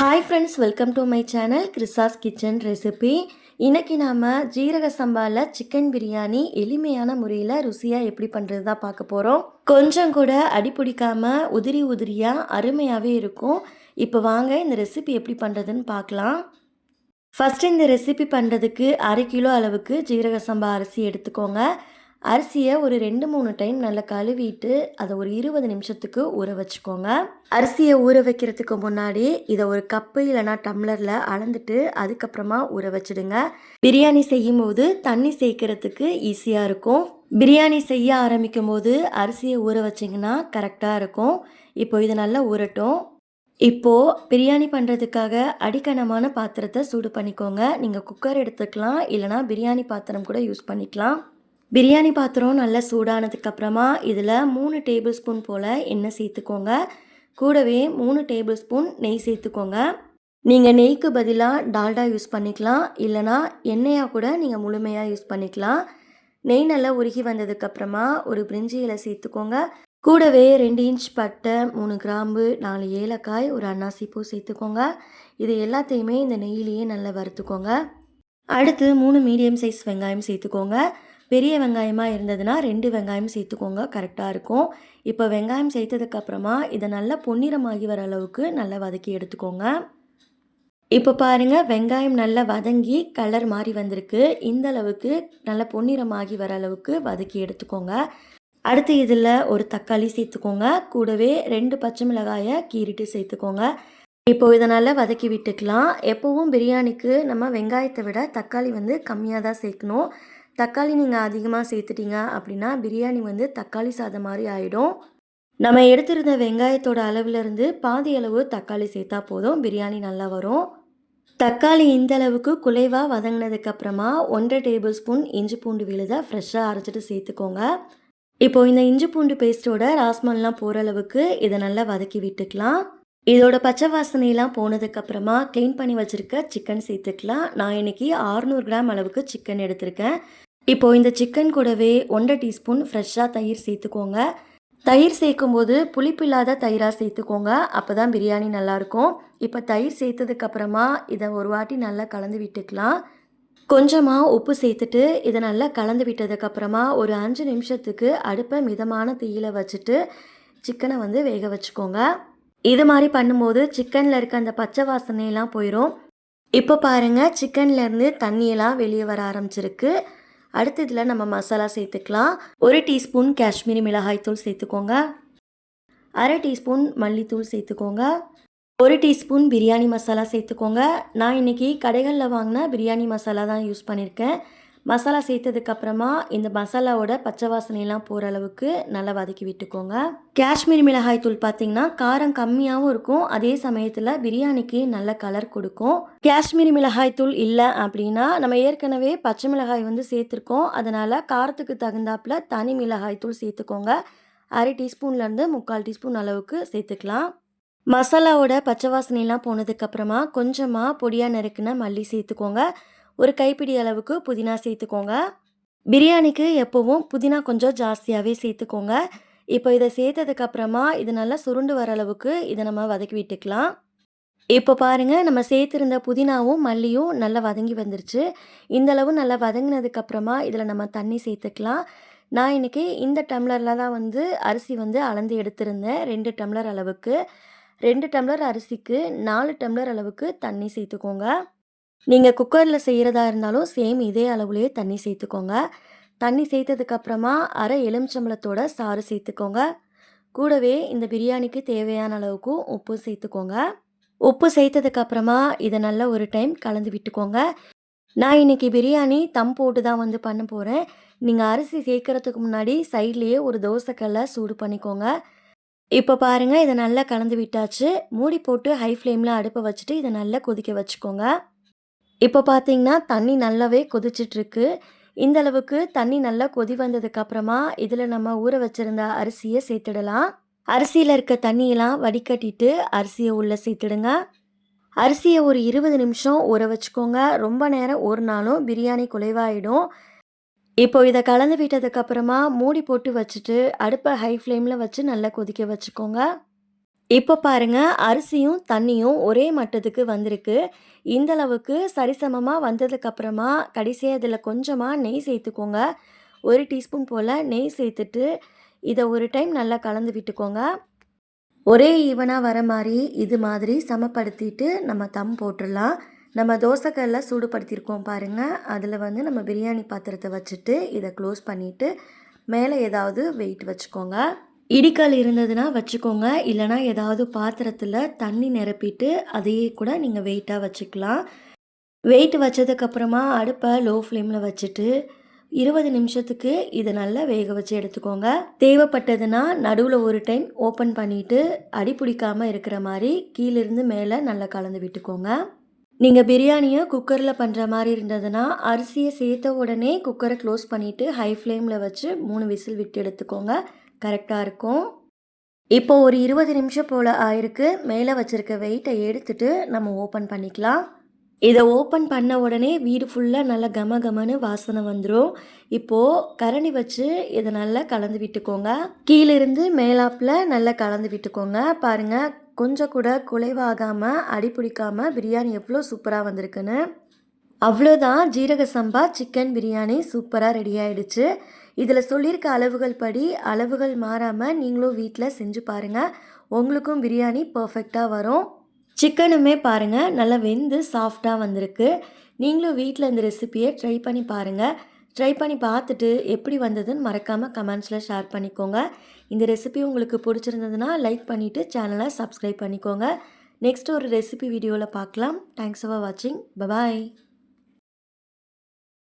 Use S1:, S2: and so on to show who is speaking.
S1: Hi friends welcome to my channel கிறிஸாஸ் kitchen recipe இன்றைக்கி நாம் ஜீரக சம்பாவில் சிக்கன் பிரியாணி எளிமையான முறையில் ருசியாக எப்படி பண்ணுறது தான் பார்க்க போகிறோம் கொஞ்சம் கூட அடி பிடிக்காமல் உதிரி உதிரியாக அருமையாகவே இருக்கும். இப்போ வாங்க இந்த ரெசிபி எப்படி பண்ணுறதுன்னு பார்க்கலாம். ஃபஸ்ட்டு இந்த ரெசிபி பண்ணுறதுக்கு அரை கிலோ அளவுக்கு ஜீரக சம்பா அரிசி எடுத்துக்கோங்க. அரிசியை ஒரு ரெண்டு மூணு டைம் நல்லா கழுவிட்டு அதை ஒரு இருபது நிமிஷத்துக்கு ஊற வச்சுக்கோங்க. அரிசியை ஊற வைக்கிறதுக்கு முன்னாடி இதை ஒரு கப்பு இல்லைனா டம்ளரில் அளந்துட்டு அதுக்கப்புறமா ஊற வச்சுடுங்க. பிரியாணி செய்யும் போது தண்ணி சேர்க்கறதுக்கு ஈஸியாக இருக்கும். பிரியாணி செய்ய ஆரம்பிக்கும் போது அரிசியை ஊற வச்சிங்கன்னா கரெக்டாக இருக்கும். இப்போ இது நல்லா ஊறட்டும். இப்போது பிரியாணி பண்ணுறதுக்காக அடிக்கனமான பாத்திரத்தை சூடு பண்ணிக்கோங்க. நீங்கள் குக்கர் எடுத்துக்கலாம் இல்லைனா பிரியாணி பாத்திரம் கூட யூஸ் பண்ணிக்கலாம். பிரியாணி பாத்திரம் நல்லா சூடானதுக்கப்புறமா இதில் மூணு டேபிள் ஸ்பூன் போல் எண்ணெய் சேர்த்துக்கோங்க. கூடவே மூணு டேபிள் ஸ்பூன் நெய் சேர்த்துக்கோங்க. நீங்கள் நெய்க்கு பதிலாக டால்டா யூஸ் பண்ணிக்கலாம். இல்லைனா எண்ணெயாக கூட நீங்கள் முழுமையாக யூஸ் பண்ணிக்கலாம். நெய் நல்லா உருகி வந்ததுக்கப்புறமா ஒரு பிரிஞ்சி இலை சேர்த்துக்கோங்க. கூடவே ரெண்டு இன்ச் பட்டை மூணு கிராம்பு நாலு ஏலக்காய் ஒரு அன்னாசிப்பூ சேர்த்துக்கோங்க. இது எல்லாத்தையுமே இந்த நெய்யிலேயே நல்லா வறுத்துக்கோங்க. அடுத்து மூணு மீடியம் சைஸ் வெங்காயம் சேர்த்துக்கோங்க. பெரிய வெங்காயமாக இருந்ததுன்னா ரெண்டு வெங்காயம் சேர்த்துக்கோங்க. கரெக்டாக இருக்கும். இப்போ வெங்காயம் சேர்த்ததுக்கப்புறமா இதை நல்லா பொன்னிறமாகி வர அளவுக்கு நல்லா வதக்கி எடுத்துக்கோங்க. இப்போ பாருங்கள் வெங்காயம் நல்லா வதங்கி கலர் மாறி வந்திருக்கு. இந்த அளவுக்கு நல்லா பொன்னிறமாகி வர அளவுக்கு வதக்கி எடுத்துக்கோங்க. அடுத்து இதில் ஒரு தக்காளி சேர்த்துக்கோங்க. கூடவே ரெண்டு பச்சை மிளகாயை கீறிட்டு சேர்த்துக்கோங்க. இப்போ இதை நல்லா வதக்கி விட்டுக்கலாம். எப்போவும் பிரியாணிக்கு நம்ம வெங்காயத்தை விட தக்காளி வந்து கம்மியாக தான் சேர்க்கணும். தக்காளி நீங்கள் அதிகமாக சேர்த்துட்டீங்க அப்படின்னா பிரியாணி வந்து தக்காளி சாதம் மாதிரி ஆகிடும் நம்ம எடுத்திருந்த வெங்காயத்தோட அளவுலேருந்து பாதி அளவு தக்காளி சேர்த்தா போதும் பிரியாணி நல்லா வரும். தக்காளி இந்த அளவுக்கு குலைவாக வதங்கினதுக்கப்புறமா ஒன்றரை டேபிள் ஸ்பூன் இஞ்சி பூண்டு விழுதை ஃப்ரெஷ்ஷாக அரைச்சிட்டு சேர்த்துக்கோங்க. இப்போது இந்த இஞ்சி பூண்டு பேஸ்ட்டோட ராஸ்மல்லாம் போகிற அளவுக்கு இதை நல்லா வதக்கி விட்டுக்கலாம். இதோட பச்சை வாசனையெல்லாம் போனதுக்கப்புறமா க்ளீன் பண்ணி வச்சுருக்க சிக்கன் சேர்த்துக்கலாம். நான் இன்னைக்கு 600 கிராம் அளவுக்கு சிக்கன் எடுத்திருக்கேன். இப்போ இந்த சிக்கன் கூடவே ஒன்றரை டீஸ்பூன் ஃப்ரெஷ்ஷாக தயிர் சேர்த்துக்கோங்க. தயிர் சேர்க்கும்போது புளிப்பில்லாத தயிராக சேர்த்துக்கோங்க. அப்போ தான் பிரியாணி நல்லாயிருக்கும். இப்போ தயிர் சேர்த்ததுக்கப்புறமா இதை ஒரு வாட்டி நல்லா கலந்து விட்டுக்கலாம். கொஞ்சமாக உப்பு சேர்த்துட்டு இதை நல்லா கலந்து விட்டதுக்கப்புறமா ஒரு அஞ்சு நிமிஷத்துக்கு அடுப்பை மிதமான தீயில வச்சுட்டு சிக்கனை வந்து வேக வச்சுக்கோங்க. இது மாதிரி பண்ணும்போது சிக்கனில் இருக்க அந்த பச்சை வாசனையெல்லாம் போயிடும் இப்போ பாருங்கள் சிக்கன்லேருந்து தண்ணியெல்லாம் வெளியே வர ஆரம்பிச்சிருக்கு. அடுத்து இதில் நம்ம மசாலா சேர்த்துக்கலாம். ஒரு டீஸ்பூன் காஷ்மீரி மிளகாய்த்தூள் சேர்த்துக்கோங்க. அரை டீஸ்பூன் மல்லித்தூள் சேர்த்துக்கோங்க. ஒரு டீஸ்பூன் பிரியாணி மசாலா சேர்த்துக்கோங்க. நான் இன்றைக்கி கடைகளில் வாங்கின பிரியாணி மசாலா தான் யூஸ் பண்ணியிருக்கேன். மசாலா சேர்த்ததுக்கப்புறமா இந்த மசாலாவோட பச்சை வாசனையெல்லாம் போகிற அளவுக்கு நல்லா வதக்கி விட்டுக்கோங்க. காஷ்மீரி மிளகாய் தூள் பார்த்தீங்கன்னா காரம் கம்மியாகவும் இருக்கும். அதே சமயத்தில் பிரியாணிக்கு நல்ல கலர் கொடுக்கும். காஷ்மீரி மிளகாய் தூள் இல்லை அப்படின்னா நம்ம ஏற்கனவே பச்சை மிளகாய் வந்து சேர்த்துருக்கோம். அதனால் காரத்துக்கு தகுந்தாப்புல தனி மிளகாய் தூள் சேர்த்துக்கோங்க. அரை டீஸ்பூன்லேருந்து முக்கால் டீஸ்பூன் அளவுக்கு சேர்த்துக்கலாம். மசாலாவோட பச்சை வாசனையெல்லாம் போனதுக்கப்புறமா கொஞ்சமாக பொடியாக நறுக்குன மல்லி சேர்த்துக்கோங்க. ஒரு கைப்பிடி அளவுக்கு புதினா சேர்த்துக்கோங்க. பிரியாணிக்கு எப்போவும் புதினா கொஞ்சம் ஜாஸ்தியாகவே சேர்த்துக்கோங்க. இப்போ இதை சேர்த்ததுக்கப்புறமா இது நல்லா சுருண்டு வர அளவுக்கு இதை நம்ம வதக்கி விட்டுக்கலாம். இப்போ பாருங்கள் நம்ம சேர்த்துருந்த புதினாவும் மல்லியும் நல்லா வதங்கி வந்துருச்சு. இந்த அளவு நல்லா வதங்கினதுக்கப்புறமா இதில் நம்ம தண்ணி சேர்த்துக்கலாம். நான் இன்றைக்கி இந்த டம்ளரில் தான் வந்து அரிசி வந்து அளந்து எடுத்திருந்தேன். ரெண்டு டம்ளர் அளவுக்கு. ரெண்டு டம்ளர் அரிசிக்கு நாலு டம்ளர் அளவுக்கு தண்ணி சேர்த்துக்கோங்க. நீங்கள் குக்கரில் செய்கிறதா இருந்தாலும் சேம் இதே அளவுலேயே தண்ணி சேர்த்துக்கோங்க. தண்ணி சேர்த்ததுக்கப்புறமா அரை எலுமிச்சம்பழத்தோட சாறு சேர்த்துக்கோங்க. கூடவே இந்த பிரியாணிக்கு தேவையான அளவுக்கு உப்பு சேர்த்துக்கோங்க. உப்பு சேர்த்ததுக்கப்புறமா இதை நல்லா ஒரு டைம் கலந்து விட்டுக்கோங்க. நான் இன்னைக்கு பிரியாணி தம் போட்டு தான் வந்து பண்ண போகிறேன் நீங்கள் அரிசி சேர்க்கறதுக்கு முன்னாடி சைட்லேயே ஒரு தோசைக்கல்லை சூடு பண்ணிக்கோங்க. இப்போ பாருங்கள் இதை நல்லா கலந்து விட்டாச்சு. மூடி போட்டு ஹை ஃப்ளேமில் அடுப்பை வச்சுட்டு இதை நல்லா கொதிக்க வச்சுக்கோங்க. இப்போ பார்த்தீங்கன்னா தண்ணி நல்லாவே கொதிச்சிட்ருக்கு. இந்த அளவுக்கு தண்ணி நல்லா கொதி வந்ததுக்கப்புறமா இதில் நம்ம ஊற வச்சிருந்த அரிசியை சேர்த்துடலாம். அரிசியில் இருக்க தண்ணியெல்லாம் வடிகட்டிட்டு அரிசியை உள்ளே சேர்த்துடுங்க. அரிசியை ஒரு இருபது நிமிஷம் ஊற வச்சுக்கோங்க. ரொம்ப நேரம் ஊறினாலும் பிரியாணி குலைவாயிடும். இப்போ இதை கலந்து விட்டதுக்கப்புறமா மூடி போட்டு வச்சுட்டு அடுப்பை ஹை ஃப்ளேமில் வச்சு நல்லா கொதிக்க வச்சுக்கோங்க. இப்போ பாருங்க அரிசியும் தண்ணியும் ஒரே மட்டத்துக்கு வந்திருக்கு. இந்த அளவுக்கு சரிசமமாக வந்ததுக்கப்புறமா கடைசியாக இதில் கொஞ்சமாக நெய் சேர்த்துக்கோங்க. ஒரு டீஸ்பூன் போல் நெய் சேர்த்துட்டு இதை ஒரு டைம் நல்லா கலந்து விட்டுக்கோங்க. ஒரே ஈவனாக வர மாதிரி இது மாதிரி சமப்படுத்திட்டு நம்ம தம் போட்டுடலாம். நம்ம தோசைக்கல்ல சூடுபடுத்தியிருக்கோம் பாருங்கள் அதில் வந்து நம்ம பிரியாணி பாத்திரத்தை வச்சுட்டு இதை க்ளோஸ் பண்ணிவிட்டு மேலே ஏதாவது வெயிட் வச்சுக்கோங்க. இடிக்கல் இருந்ததுன்னா வச்சுக்கோங்க. இல்லைனா ஏதாவது பாத்திரத்தில் தண்ணி நிரப்பிட்டு அதையே கூட நீங்கள் வெயிட்டாக வச்சுக்கலாம். வெயிட் வச்சதுக்கப்புறமா அடுப்பை லோ ஃப்ளேமில் வச்சுட்டு இருபது நிமிஷத்துக்கு இதை நல்லா வேக வச்சு எடுத்துக்கோங்க. தேவைப்பட்டதுன்னா நடுவில் ஒரு டைம் ஓப்பன் பண்ணிவிட்டு அடி பிடிக்காமல் இருக்கிற மாதிரி கீழிருந்து மேலே நல்லா கலந்து விட்டுக்கோங்க. நீங்கள் பிரியாணியை குக்கரில் பண்ணுற மாதிரி இருந்ததுன்னா அரிசியை சேர்த்த உடனே குக்கரை க்ளோஸ் பண்ணிவிட்டு ஹை ஃப்ளேமில் வச்சு மூணு விசில் விட்டு எடுத்துக்கோங்க. கரெக்டாக இருக்கும். இப்போ ஒரு இருபது நிமிஷம் போல் ஆயிருக்கு. மேலே வச்சுருக்க வெயிட்டை எடுத்துட்டு நம்ம ஓப்பன் பண்ணிக்கலாம். இதை ஓப்பன் பண்ண உடனே வீடு ஃபுல்லாக நல்லா கம கமன்னு வாசனை வந்துடும் இப்போது கரண்டி வச்சு இதை நல்லா கலந்து விட்டுக்கோங்க. கீழிருந்து மேலாப்பில் நல்லா கலந்து விட்டுக்கோங்க. பாருங்கள் கொஞ்சம் கூட குலைவாகாமல் அடி பிடிக்காமல் பிரியாணி எவ்வளோ சூப்பராக வந்திருக்குன்னு. அவ்வளோதான். ஜீரக சம்பா சிக்கன் பிரியாணி சூப்பராக ரெடி ஆகிடுச்சு இதில் சொல்லியிருக்க அளவுகள் படி அளவுகள் மாறாமல் நீங்களும் வீட்டில் செஞ்சு பாருங்கள் உங்களுக்கும் பிரியாணி பர்ஃபெக்டாக வரும். சிக்கனுமே பாருங்கள் நல்லா வெந்து சாஃப்டாக வந்திருக்கு. நீங்களும் வீட்டில் இந்த ரெசிபியை ட்ரை பண்ணி பாருங்கள் ட்ரை பண்ணி பார்த்துட்டு எப்படி வந்ததுன்னு மறக்காமல் கமெண்ட்ஸில் ஷேர் பண்ணிக்கோங்க. இந்த ரெசிபி உங்களுக்கு பிடிச்சிருந்ததுன்னா லைக் பண்ணிவிட்டு சேனலை சப்ஸ்கிரைப் பண்ணிக்கோங்க. நெக்ஸ்ட் ஒரு ரெசிபி வீடியோவில் பார்க்கலாம். தேங்க்ஸ் ஃபார் வாட்சிங் பபாய்